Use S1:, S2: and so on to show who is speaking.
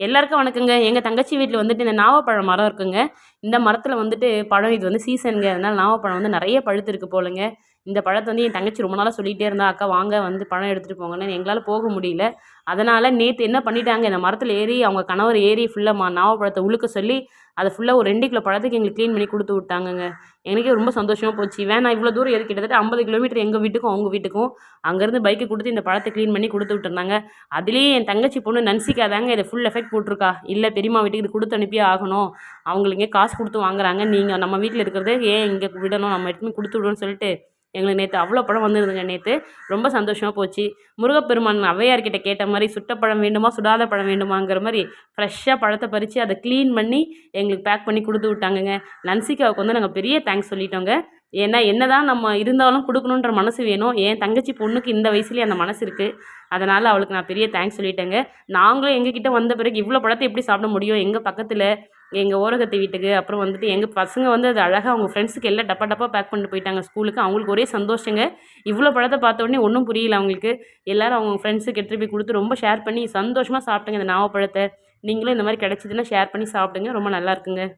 S1: எல்லாருக்கும் வணக்கங்க. எங்கள் தங்கச்சி வீட்டில் வந்துட்டு இந்த நாவப்பழம் மரம் இருக்குங்க. இந்த மரத்தில் வந்துட்டு பழம் இது வந்து சீசனுங்க அதனால் நாவப்பழம் வந்து நிறைய பழுத்திருக்கு போலங்க. இந்த பழத்தை வந்து என் தங்கச்சி ரொம்ப நாளாக சொல்லிகிட்டே இருந்தா அக்கா வாங்க வந்து பழம் எடுத்துகிட்டு போங்கன்னு. எங்களால் போக முடியல. அதனால் நேற்று என்ன பண்ணிட்டாங்க இந்த மரத்தில் ஏறி அவங்க கணவர் ஏறி ஃபுல்லாக மா நாவப்பழத்தை உழுக்க சொல்லி அதை ஃபுல்லாக ஒரு ரெண்டு கிலோ பழத்துக்கு எங்களுக்கு க்ளீன் பண்ணி கொடுத்து விட்டாங்கங்க. எனக்கே ரொம்ப சந்தோஷமாக போச்சு. வேணா இவ்வளோ தூரம் ஏறி கிட்டத்தட்ட ஐம்பது கிலோமீட்டர் எங்கள் வீட்டுக்கும் அவங்க வீட்டுக்கும் அங்கேருந்து பைக்கை கொடுத்து இந்த பழத்தை க்ளீன் பண்ணி கொடுத்து விட்டுருந்தாங்க. அதுலேயே என் தங்கச்சி பொண்ணு நன்சிக்காதாங்க இதை ஃபுல் எஃபெக்ட் போட்டிருக்கா. இல்லை பெரியம்மா வீட்டுக்கு இது கொடுத்து அனுப்பியே ஆகணும். அவங்களுக்கு காசு கொடுத்து வாங்குறாங்க. நீங்கள் நம்ம வீட்டில் இருக்கிறத ஏன் இங்கே விடணும்? நம்ம எடுத்துன்னு கொடுத்து விடணும்னு சொல்லிட்டு எங்களுக்கு நேற்று அவ்வளோ பழம் வந்துருந்துங்க நேற்று ரொம்ப சந்தோஷமாக போச்சு. முருகப்பெருமான் அவையார்கிட்ட கேட்ட மாதிரி சுட்ட பழம் வேண்டுமா சுடாத பழம் வேண்டுமாங்கிற மாதிரி ஃப்ரெஷ்ஷாக பழத்தை பறித்து அதை க்ளீன் பண்ணி எங்களுக்கு பேக் பண்ணி கொடுத்து விட்டாங்கங்க. லன்சிகாவுக்கு வந்து நாங்கள் பெரிய தேங்க்ஸ் சொல்லிட்டோங்க. ஏன்னா என்ன தான் நம்ம இருந்தாலும் கொடுக்கணுன்ற மனசு வேணும். என் தங்கச்சி பொண்ணுக்கு இந்த வயசுலேயே அந்த மனசு இருக்குது அதனால் அவளுக்கு நான் பெரிய தேங்க்ஸ் சொல்லிட்டேங்க. நாங்களும் எங்ககிட்ட வந்த பிறகு இவ்வளோ பழத்தை எப்படி சாப்பிட முடியும்? எங்கள் பக்கத்தில் எங்கள் ஓரகத்து வீட்டுக்கு அப்புறம் வந்துட்டு எங்கள் பசங்க வந்து அது அழகாக அவங்க ஃப்ரெண்ட்ஸுக்கு எல்லாம் டப்பா டப்பா பேக் பண்ணிட்டு போயிட்டாங்க ஸ்கூலுக்கு அவங்களுக்கு ஒரே சந்தோஷங்க. இவ்வளோ பழத்தை பார்த்த உடனே ஒன்றும் புரியல அவங்களுக்கு. எல்லோரும் அவங்க ஃப்ரெண்ட்ஸுக்கு எடுத்துகிட்டு போய் கொடுத்து ரொம்ப ஷேர் பண்ணி சந்தோஷமாக சாப்பிட்டுங்க இந்த நாவப்பழத்தை. நீங்களும் இந்த மாதிரி கிடச்சிதுன்னா ஷேர் பண்ணி சாப்பிடுங்க. ரொம்ப நல்லா இருக்குங்க.